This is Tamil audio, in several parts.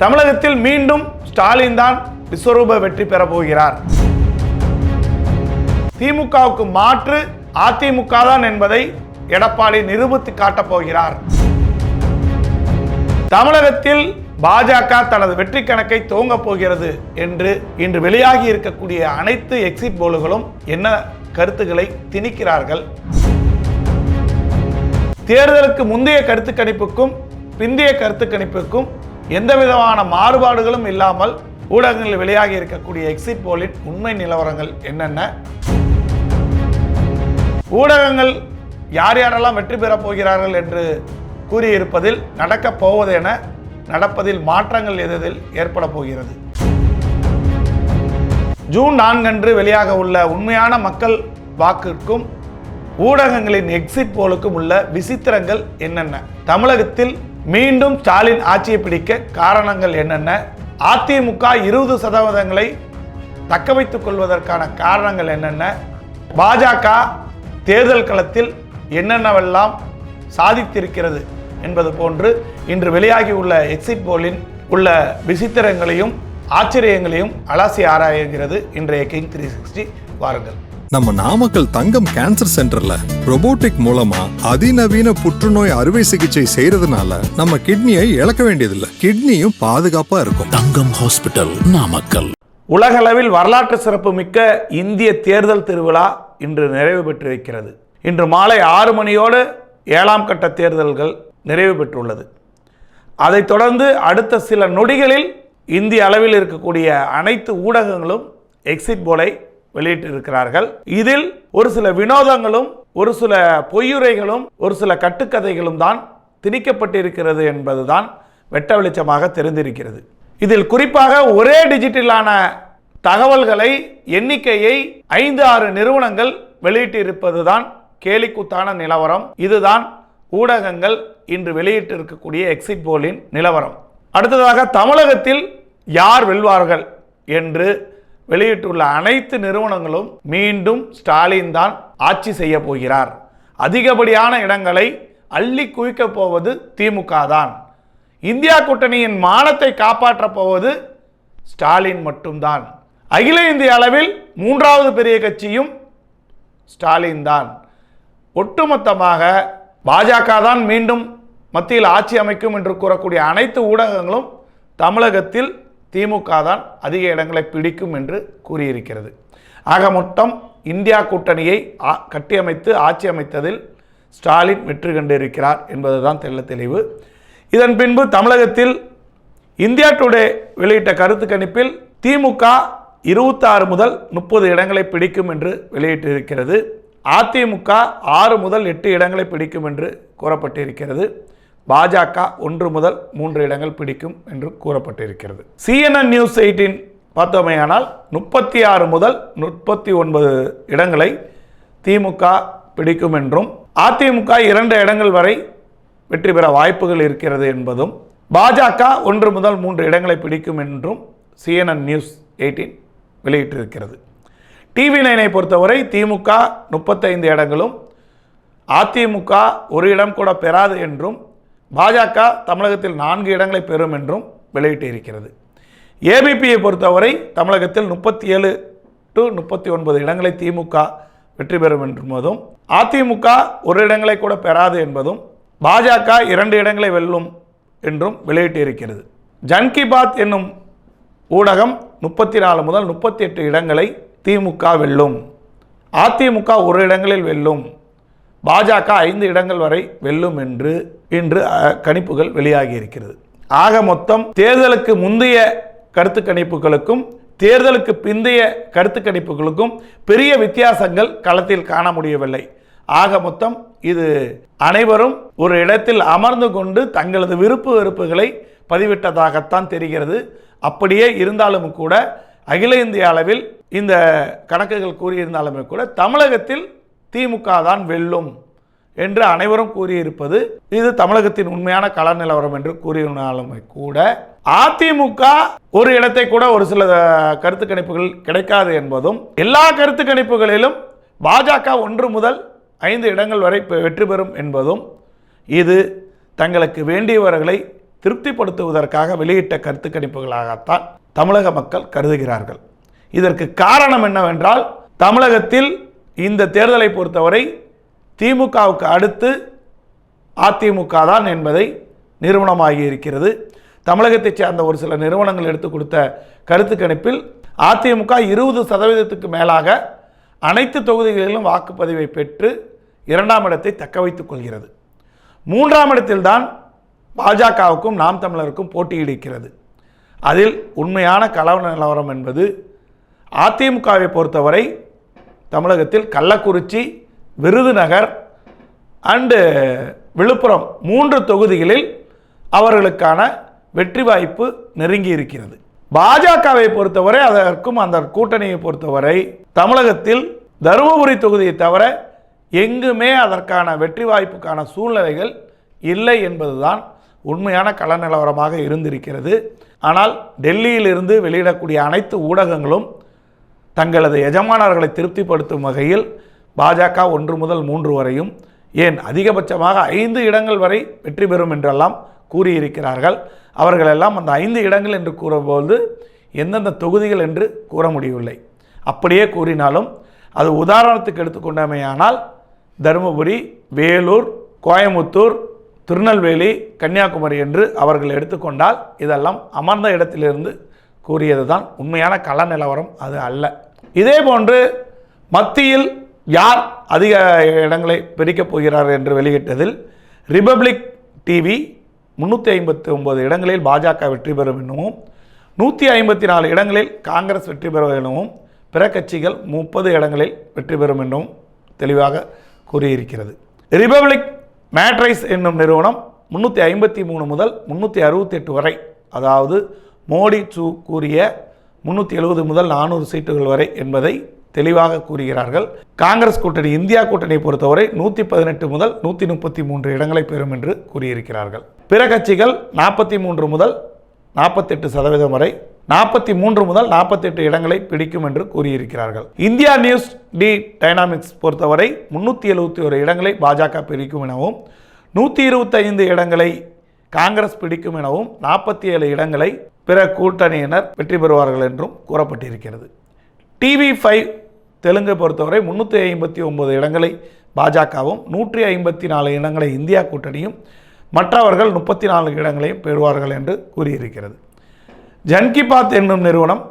தமிழகத்தில் மீண்டும் ஸ்டாலின் தான் விஸ்வரூப வெற்றி பெற போகிறார். திமுகவுக்கு மாற்று அதிமுக தான் என்பதை எடப்பாடி நிரூபித்து காட்டப் போகிறார். தமிழகத்தில் பாஜக தனது வெற்றி கணக்கை துவங்கப் போகிறது என்று இன்று வெளியாகி இருக்கக்கூடிய அனைத்து எக்ஸிட் போலுகளும் என்ன கருத்துக்களை திணிக்கிறார்கள்? தேர்தலுக்கு முந்தைய கருத்து கணிப்புக்கும் பிந்தைய கருத்து கணிப்புக்கும் எந்த விதமான மாறுபாடுகளும் இல்லாமல் ஊடகங்களில் வெளியாகி இருக்கக்கூடிய எக்ஸிட் போலின் உண்மை நிலவரங்கள் என்னென்ன? ஊடகங்கள் யார் யாரெல்லாம் வெற்றி பெறப் போகிறார்கள் என்று கூறியிருப்பதில் நடக்கப் போவது என நடப்பதில் மாற்றங்கள் எதில் ஏற்பட போகிறது? ஜூன் நான்கன்று வெளியாக உள்ள உண்மையான மக்கள் வாக்கிற்கும் ஊடகங்களின் எக்ஸிட் போலுக்கும் உள்ள விசித்திரங்கள் என்னென்ன? தமிழகத்தில் மீண்டும் ஸ்டாலின் ஆட்சியை பிடிக்க காரணங்கள் என்னென்ன? அதிமுக இருபது சதவீதங்களை தக்க வைத்துக் கொள்வதற்கான காரணங்கள் என்னென்ன? பாஜக தேர்தல் களத்தில் என்னென்னவெல்லாம் சாதித்திருக்கிறது என்பது போன்று இன்று வெளியாகி உள்ள எக்ஸிட் போலின் உள்ள விசித்திரங்களையும் ஆச்சரியங்களையும் அலாசி ஆராயுகிறது இன்றைய கிங் த்ரீ சிக்ஸ்டி வாருங்கள். நம்ம நாமக்கல் தங்கம் கேன்சர் சென்டர்ல robotic மூலமா அதிநவீன புற்றுநோய் அறுவை சிகிச்சை செய்யறதுனால நம்ம கிட்னியை இழக்க வேண்டியதில்லை. கிட்னியும் பாதுகாப்பா இருக்கும். தங்கம் ஹாஸ்பிட்டல் நாமக்கல். உலகளவில் வரலாற்று சிறப்பு மிக்க இந்திய தேர்தல் திருவிழா இன்று நிறைவு பெற்றிருக்கிறது. இன்று மாலை ஆறு மணியோடு ஏழாம் கட்ட தேர்தல்கள் நிறைவு பெற்றுள்ளது. அதைத் தொடர்ந்து அடுத்த சில நொடிகளில் இந்திய அளவில் இருக்கக்கூடிய அனைத்து ஊடகங்களும் எக்ஸிட் போலை வெளியிட்டிருக்கிறார்கள். இதில் ஒரு சில வினோதங்களும் ஒரு சில பொய்யுரைகளும் ஒரு சில கட்டுக்கதைகளும் தான் திணிக்கப்பட்டிருக்கிறது என்பதுதான் வெட்ட வெளிச்சமாக தெரிந்திருக்கிறது. இதில் குறிப்பாக ஒரே டிஜிட்டலான தகவல்களை எண்ணிக்கையை ஐந்து ஆறு நிறுவனங்கள் வெளியிட்டிருப்பதுதான் கேலிக்கூத்தான நிலவரம். இதுதான் ஊடகங்கள் இன்று வெளியிட்டிருக்கக்கூடிய எக்ஸிட் போலின் நிலவரம். அடுத்ததாக தமிழகத்தில் யார் வெல்வார்கள் என்று வெளியிட்டுள்ள அனைத்து நிறுவனங்களும் மீண்டும் ஸ்டாலின் தான் ஆட்சி செய்ய போகிறார். அதிகப்படியான இடங்களை அள்ளி குவிக்கப் போவது திமுக தான். இந்தியா கூட்டணியின் மானத்தை காப்பாற்றப் போவது ஸ்டாலின் மட்டும்தான். அகில இந்திய அளவில் மூன்றாவது பெரிய கட்சியும் ஸ்டாலின் தான். ஒட்டுமொத்தமாக பாஜக தான் மீண்டும் மத்தியில் ஆட்சி அமைக்கும் என்று கூறக்கூடிய அனைத்து ஊடகங்களும் தமிழகத்தில் திமுக தான் அதிக இடங்களை பிடிக்கும் என்று கூறியிருக்கிறது. ஆக மொத்தம் இந்தியா கூட்டணியை கட்டியமைத்து ஆட்சி அமைத்ததில் ஸ்டாலின் வெற்றி கண்டிருக்கிறார் என்பதுதான் தெல்ல தெளிவு. இதன் பின்பு தமிழகத்தில் இந்தியா டுடே வெளியிட்ட கருத்து கணிப்பில் திமுக இருபத்தாறு முதல் முப்பது இடங்களை பிடிக்கும் என்று வெளியிட்டிருக்கிறது. அதிமுக ஆறு முதல் எட்டு இடங்களை பிடிக்கும் என்று கூறப்பட்டிருக்கிறது. பாஜக ஒன்று முதல் மூன்று இடங்கள் பிடிக்கும் என்று கூறப்பட்டிருக்கிறது. சிஎன்என் நியூஸ் எயிட்டின் பார்த்தோமேயானால் முப்பத்தி ஆறு முதல் முப்பத்தி ஒன்பது இடங்களை திமுக பிடிக்கும் என்றும் அதிமுக இரண்டு இடங்கள் வரை வெற்றி பெற வாய்ப்புகள் இருக்கிறது என்பதும் பாஜக ஒன்று முதல் மூன்று இடங்களை பிடிக்கும் என்றும் சிஎன்என் நியூஸ் எயிட்டீன் வெளியிட்டிருக்கிறது. டிவி நைனை பொறுத்தவரை திமுக முப்பத்தைந்து இடங்களும் அதிமுக ஒரு இடம் கூட பெறாது என்றும் பாஜக தமிழகத்தில் நான்கு இடங்களை பெறும் என்றும் வெளியிட்டு இருக்கிறது ஏபிபியை பொறுத்தவரை தமிழகத்தில் முப்பத்தி ஏழு டு முப்பத்தி ஒன்பது இடங்களை திமுக வெற்றி பெறும் என்பதும் அதிமுக ஒரு இடங்களை கூட பெறாது என்பதும் பாஜக இரண்டு இடங்களை வெல்லும் என்றும் வெளியிட்டிருக்கிறது. ஜன் கி பாத் என்னும் ஊடகம் முப்பத்தி நாலு முதல் முப்பத்தி எட்டு இடங்களை திமுக வெல்லும். அதிமுக ஒரு இடங்களில் வெல்லும். பாஜக ஐந்து இடங்கள் வரை வெல்லும் என்று இன்று கணிப்புகள் வெளியாகி இருக்கிறது ஆக மொத்தம் தேர்தலுக்கு முந்தைய கருத்து கணிப்புகளுக்கும் தேர்தலுக்கு பிந்தைய கருத்து கணிப்புகளுக்கும் பெரிய வித்தியாசங்கள் களத்தில் காண முடியவில்லை. ஆக மொத்தம் இது அனைவரும் ஒரு இடத்தில் அமர்ந்து கொண்டு தங்களது விருப்பு வெறுப்புகளை பதிவிட்டதாகத்தான் தெரிகிறது. அப்படியே இருந்தாலும் கூட அகில இந்திய அளவில் இந்த கணக்குகள் கூறியிருந்தாலுமே கூட தமிழகத்தில் திமுக தான் வெல்லும். என்று அனைவரும் கூறியிருப்பது இது தமிழகத்தின் உண்மையான கள நிலவரம் என்று கூறினாலுமே கூட அதிமுக ஒரு இடத்தை கூட ஒரு சில கருத்து கணிப்புகள் கிடைக்காது என்பதும் எல்லா கருத்து கணிப்புகளிலும் பாஜக ஒன்று முதல் ஐந்து இடங்கள் வரை வெற்றி பெறும் என்பதும் இது தங்களுக்கு வேண்டியவர்களை திருப்திப்படுத்துவதற்காக வெளியிட்ட கருத்து கணிப்புகளாகத்தான் தமிழக மக்கள் கருதுகிறார்கள். இதற்கு காரணம் என்னவென்றால் தமிழகத்தில் இந்த தேர்தலை பொறுத்தவரை திமுகவுக்கு அடுத்து அதிமுக தான் என்பதை நிறுவனமாகி இருக்கிறது. தமிழகத்தைச் சேர்ந்த ஒரு சில நிறுவனங்கள் எடுத்து கொடுத்த கருத்து கணிப்பில் அதிமுக இருபது சதவீதத்துக்கு மேலாக அனைத்து தொகுதிகளிலும் வாக்குப்பதிவை பெற்று இரண்டாம் இடத்தை தக்க வைத்துக் கொள்கிறது. மூன்றாம் இடத்தில்தான் பாஜகவுக்கும் நாம் தமிழருக்கும் போட்டியிடுகிறது. அதில் உண்மையான கலவர நிலவரம் என்பது அதிமுகவை பொறுத்தவரை தமிழகத்தில் கள்ளக்குறிச்சி விருதுநகர் அண்டு விழுப்புரம் மூன்று தொகுதிகளில் அவர்களுக்கான வெற்றி வாய்ப்பு நெருங்கி இருக்கிறது. பாஜகவை பொறுத்தவரை அதற்கும் அந்த கூட்டணியை பொறுத்தவரை தமிழகத்தில் தருமபுரி தொகுதியை தவிர எங்குமே அதற்கான வெற்றி வாய்ப்புக்கான சூழ்நிலைகள் இல்லை என்பதுதான் உண்மையான கள நிலவரமாக இருந்திருக்கிறது. ஆனால் டெல்லியிலிருந்து வெளியிடக்கூடிய அனைத்து ஊடகங்களும் தங்களது எஜமானர்களை திருப்திப்படுத்தும் வகையில் பாஜக ஒன்று முதல் மூன்று வரையும் ஏன் அதிகபட்சமாக ஐந்து இடங்கள் வரை வெற்றி பெறும் என்றெல்லாம் கூறியிருக்கிறார்கள். அவர்களெல்லாம் அந்த ஐந்து இடங்கள் என்று கூறும்போது எந்தெந்த தொகுதிகள் என்று கூற முடியவில்லை. அப்படியே கூறினாலும் அது உதாரணத்துக்கு எடுத்துக்கொண்டமையானால் தருமபுரி வேலூர் கோயமுத்தூர் திருநெல்வேலி கன்னியாகுமரி என்று அவர்கள் எடுத்துக்கொண்டால் இதெல்லாம் அமர்ந்த இடத்திலிருந்து கூறியது தான் உண்மையான கள நிலவரம் அது அல்ல. இதே போன்று மத்தியில் யார் அதிக இடங்களை பிரிக்கப் போகிறார் என்று வெளியிட்டதில் ரிபப்ளிக் டிவி முந்நூற்றி ஐம்பத்தி ஒன்பது இடங்களில் பாஜக வெற்றி பெறும் எனவும் நூற்றி ஐம்பத்தி நாலு இடங்களில் காங்கிரஸ் வெற்றி பெறும் எனவும் பிற கட்சிகள் முப்பது இடங்களில் வெற்றி பெறும் எனவும் தெளிவாக கூறியிருக்கிறது. ரிபப்ளிக் மேட்ரைஸ் என்னும் நிறுவனம் முந்நூற்றி ஐம்பத்தி மூணு முதல் முந்நூற்றி அறுபத்தெட்டு வரை அதாவது மோடி சூ கூறிய முந்நூற்றி எழுபது முதல் நானூறு சீட்டுகள் வரை என்பதை தெளிவாக கூறுகிறார்கள். காங்கிரஸ் கூட்டணி இந்தியா கூட்டணியை பொறுத்தவரை நூற்றி பதினெட்டு முதல் நூற்றி முப்பத்தி மூன்று இடங்களை பெறும் என்று கூறியிருக்கிறார்கள். பிற கட்சிகள் நாற்பத்தி மூன்று முதல் நாற்பத்தெட்டு சதவீதம் வரை நாற்பத்தி மூன்று முதல் நாற்பத்தெட்டு இடங்களை பிடிக்கும் என்று கூறியிருக்கிறார்கள். இந்தியா நியூஸ் டி டைனாமிக்ஸ் பொறுத்தவரை முன்னூற்றி எழுபத்தி ஒரு இடங்களை பாஜக பிடிக்கும் எனவும் நூற்றி இருபத்தைந்து இடங்களை காங்கிரஸ் பிடிக்கும் எனவும் நாற்பத்தி ஏழு இடங்களை பிற கூட்டணியினர் வெற்றி பெறுவார்கள் என்றும் கூறப்பட்டிருக்கிறது. டிவி ஃபைவ் தெலுங்கை பொறுத்தவரை முந்நூற்றி ஐம்பத்தி ஒன்பது இடங்களை பாஜகவும் நூற்றி ஐம்பத்தி நாலு இடங்களை இந்தியா கூட்டணியும் மற்றவர்கள் முப்பத்தி நான்கு இடங்களையும் பெறுவார்கள் என்று கூறியிருக்கிறது. ஜன்கி பாத் என்னும் நிறுவனம்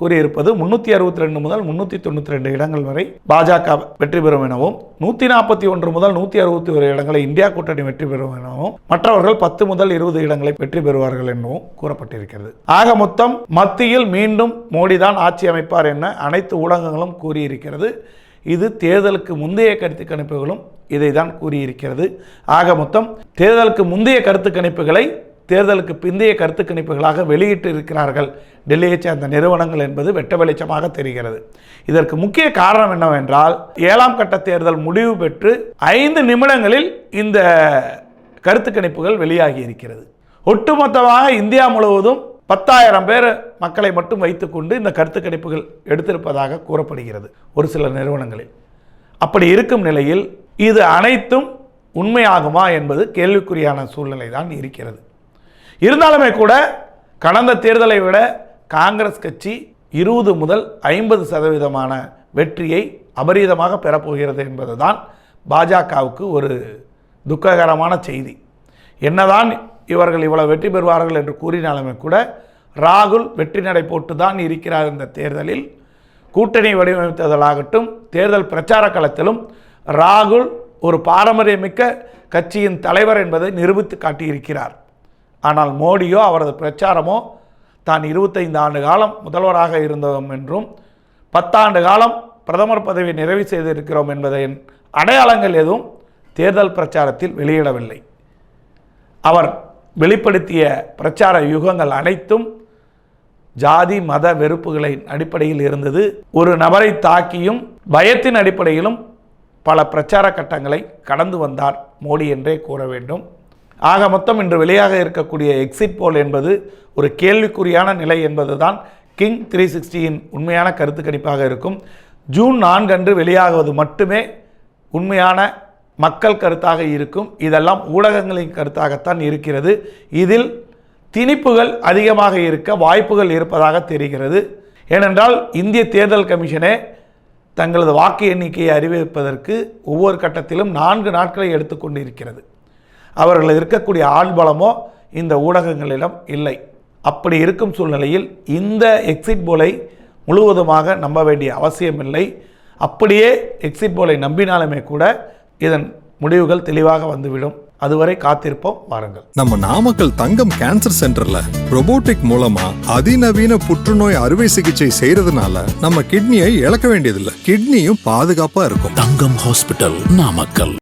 கூறியிருப்பது முன்னூற்றி அறுபத்தி ரெண்டு முதல் முன்னூற்றி தொண்ணூற்றி ரெண்டு இடங்கள் வரை பாஜக வெற்றி பெறும் எனவும் நூற்றி நாற்பத்தி ஒன்று முதல் நூற்றி அறுபத்தி ஒரு இடங்களை இந்தியா கூட்டணி வெற்றி பெறும் எனவும் மற்றவர்கள் பத்து முதல் இருபது இடங்களை வெற்றி பெறுவார்கள் எனவும் கூறப்பட்டிருக்கிறது. ஆக மொத்தம் மத்தியில் மீண்டும் மோடி தான் ஆட்சி அமைப்பார் என அனைத்து ஊடகங்களும் கூறியிருக்கிறது. இது தேர்தலுக்கு முந்தைய கருத்து கணிப்புகளும் இதை தான் கூறியிருக்கிறது. ஆக மொத்தம் தேர்தலுக்கு முந்தைய கருத்து கணிப்புகளை தேர்தலுக்கு பிந்தைய கருத்து கணிப்புகளாக வெளியிட்டு இருக்கிறார்கள் டெல்லியைச் சேர்ந்த நிறுவனங்கள் என்பது வெட்ட வெளிச்சமாக தெரிகிறது. இதற்கு முக்கிய காரணம் என்னவென்றால் ஏழாம் கட்ட தேர்தல் முடிவு பெற்று ஐந்து நிமிடங்களில் இந்த கருத்து கணிப்புகள் வெளியாகி இருக்கிறது ஒட்டுமொத்தமாக இந்தியா முழுவதும் பத்தாயிரம் பேர் மக்களை மட்டும் வைத்துக்கொண்டு இந்த கருத்து கணிப்புகள் எடுத்திருப்பதாக கூறப்படுகிறது ஒரு சில நிறுவனங்களில். அப்படி இருக்கும் நிலையில் இது அனைத்தும் உண்மையாகுமா என்பது கேள்விக்குறியான சூழ்நிலை தான் இருக்கிறது. இருந்தாலுமே கூட கடந்த தேர்தலை விட காங்கிரஸ் கட்சி இருபது முதல் ஐம்பது சதவீதமான வெற்றியை அபரீதமாக பெறப்போகிறது என்பதுதான் பாஜகவுக்கு ஒரு துக்ககரமான செய்தி. என்னதான் இவர்கள் இவ்வளவு வெற்றி பெறுவார்கள் என்று கூறினாலுமே கூட ராகுல் வெற்றி நடை போட்டு தான் இருக்கிறார் இந்த தேர்தலில். கூட்டணி வடிவமைத்ததாகட்டும் தேர்தல் பிரச்சார களத்திலும் ராகுல் ஒரு பாரம்பரியமிக்க கட்சியின் தலைவர் என்பதை நிரூபித்து காட்டியிருக்கிறார். ஆனால் மோடியோ அவரது பிரச்சாரமோ தான் இருபத்தைந்து ஆண்டு காலம் முதல்வராக இருந்தோம் என்றும் பத்தாண்டு காலம் பிரதமர் பதவி நிறைவு செய்திருக்கிறோம் என்பதன் அடையாளங்கள் எதுவும் தேர்தல் பிரச்சாரத்தில் வெளியிடவில்லை. அவர் வெளிப்படுத்திய பிரச்சார யுகங்கள் அனைத்தும் ஜாதி மத வெறுப்புகளின் அடிப்படையில் இருந்தது. ஒரு நபரை தாக்கியும் பயத்தின் அடிப்படையிலும் பல பிரச்சார கட்டங்களை கடந்து வந்தார் மோடி என்றே கூற வேண்டும். ஆக மொத்தம் இன்று வெளியாக இருக்கக்கூடிய எக்ஸிட் போல் என்பது ஒரு கேள்விக்குறியான நிலை என்பதுதான் கிங் த்ரீ சிக்ஸ்டியின் உண்மையான கருத்து கணிப்பாக இருக்கும். ஜூன் நான்கு அன்று வெளியாகுவது மட்டுமே உண்மையான மக்கள் கருத்தாக இருக்கும். இதெல்லாம் ஊடகங்களின் கருத்தாகத்தான் இருக்கிறது. இதில் திணிப்புகள் அதிகமாக இருக்க வாய்ப்புகள் இருப்பதாக தெரிகிறது. ஏனென்றால் இந்திய தேர்தல் கமிஷனே தங்களது வாக்கு எண்ணிக்கையை அறிவிப்பதற்கு ஒவ்வொரு கட்டத்திலும் நான்கு நாட்களை எடுத்துக்கொண்டு இருக்கிறது அவர்கள் இருக்கக்கூடிய ஆள்பலமோ இந்த ஊடகங்களிடம் இல்லை. அப்படி இருக்கும் சூழ்நிலையில் இந்த எக்ஸிட் போலை முழுவதுமாக நம்ப வேண்டிய அவசியமில்லை. அப்படியே எக்ஸிட் போலை நம்பினாலுமே கூட இதன் முடிவுகள் தெளிவாக வந்துவிடும். அதுவரை காத்திருப்போம் வாருங்கள். நம்ம நாமக்கல் தங்கம் கேன்சர் சென்டர்ல robotic மூலமா அதிநவீன புற்றுநோய் அறுவை சிகிச்சை செய்யறதுனால நம்ம கிட்னியை இழக்க வேண்டியதில்லை. கிட்னியும் பாதுகாப்பா இருக்கும். தங்கம் ஹாஸ்பிட்டல் நாமக்கல்.